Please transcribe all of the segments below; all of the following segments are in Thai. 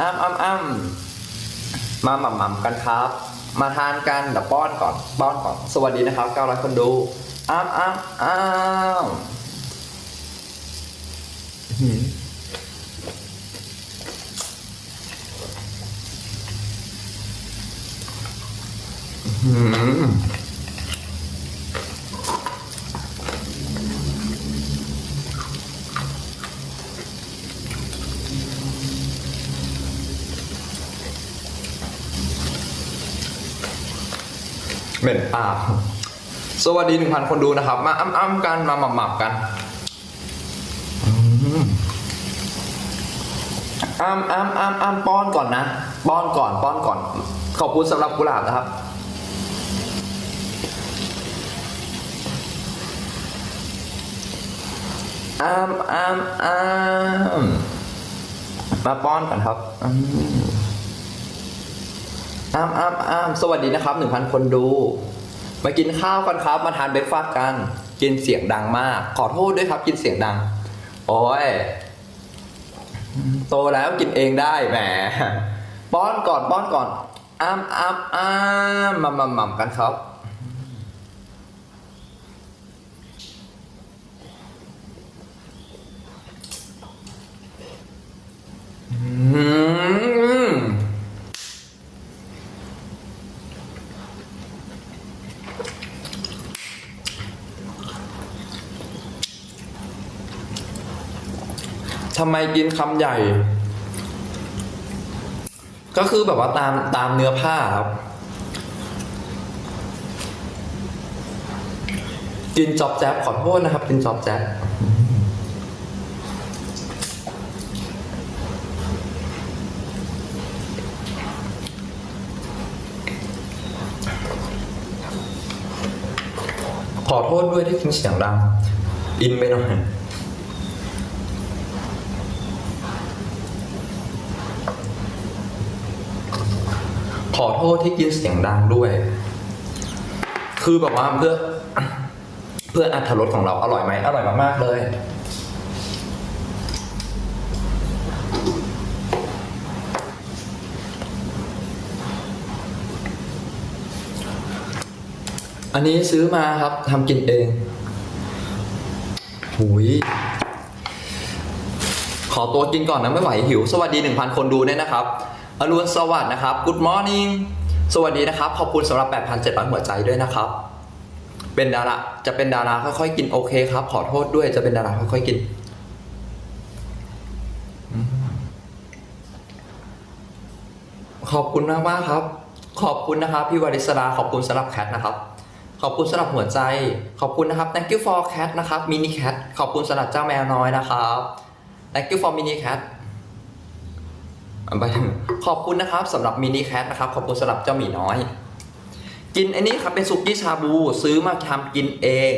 อ้ำอ้ำอ้ำมาหม่ำหม่ำกันครับ มาทานกันเดี๋ยวป้อนก่อนป้อนก่อน สวัสดีนะครับ900คนดูอ้ำอ้ำอ้ำอื้อหืออื้อหือ เหม็นปากสวัสดีหนึ่งพันคนดูนะครับ มาอ้ำอ้ำกันมาหม่ำหม่ำกันอื้ออ้ำอ้ำอ้ำอ้ำป้อนก่อนนะป้อนก่อนป้อนก่อน ขอบคุณสำหรับกุหลาบนะครับอ้าอ้าอ้ามมาป้อนกันครับอืม อ้ามอ้ามอ้ามสวัสดีนะครับหนึ่งพันคนดู มากินข้าวกันครับ มาทานเบรกฟาสต์กัน กินเสียงดังมาก ขอโทษด้วยครับ กินเสียงดัง โอ้ย โตแล้วกินเองได้แหม ป้อนก่อนป้อนก่อนอ้ามอ้ามอ้ามมามามากันครับ ทำไมกินคำใหญ่ ก็คือแบบว่าตามตามเนื้อผ้าครับ กินจอบแจ๊บขอโทษนะครับ กินจอบแจ๊บขอโทษด้วยที่กินเสียงดัง อินไปหน่อย อโทษที่กินเสียงดังด้วย คือแบบว่าเพื่อ เพื่ออัตรสของเราอร่อยไหมอร่อยมากๆเลย อันนี้ซื้อมาครับทำกินเองหุยขอตัวกินก่อนนะไม่ไหวหิว สวัสดี 1,000 คนดูเนี่ยนะครับ อรุณสวัสดิ์นะครับ Good morning สวัสดีนะครับ ขอบคุณสำหรับ 8,700 หัวใจด้วยนะครับ เป็นดารา จะเป็นดาราค่อยๆกินโอเคครับ ขอโทษด้วย จะเป็นดาราค่อยๆกิน ขอบคุณมากมากครับ ขอบคุณนะครับ พี่วริศรา ขอบคุณสำหรับแคทนะครับ ขอบคุณสำหรับหัวใจ ขอบคุณนะครับ thank you for cat นะครับ mini cat ขอบคุณสำหรับเจ้าแมวน้อยนะครับ thank you for mini cat ไปขอบคุณนะครับสำหรับ mini cat นะครับ ขอบคุณสำหรับเจ้าหมีน้อย กินอันนี้ครับเป็นซุกี้ชาบูซื้อมาทำกินเอง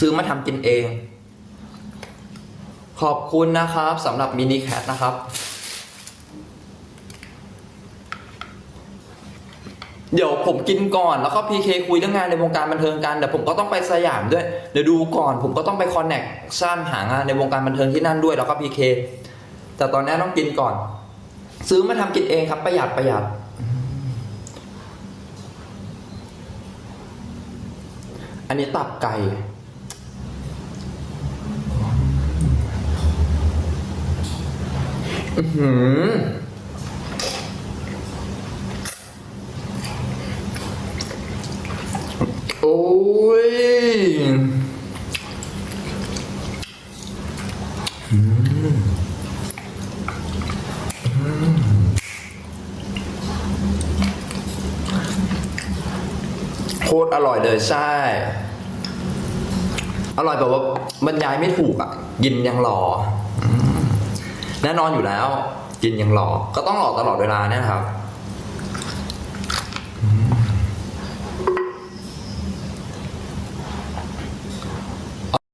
ซื้อมาทำกินเอง ขอบคุณนะครับสำหรับ mini cat นะครับ เดี๋ยวผมกินก่อนแล้วก็พีเคคุยเรื่องงานในวงการบันเทิงกันเดี๋ยวผมก็ต้องไปสยามด้วยเดี๋ยวดูก่อน ผมก็ต้องไปคอนเน็กชั่นหางานในวงการบันเทิงที่นั่นด้วยแล้วก็พีเค แต่ตอนนี้ต้องกินก่อน ซื้อมาทำกินเองครับ ประหยัดประหยัด อันนี้ตับไก่อือหือโอ้ย ตรอร่อยเลยใช่ อร่อยแบบว่าบรรยายไม่ถูกอะ กินยังหล่อแน่นอนอยู่แล้ว กินยังหล่อก็ต้องหล่อตลอดเวลาเนี่ยครับ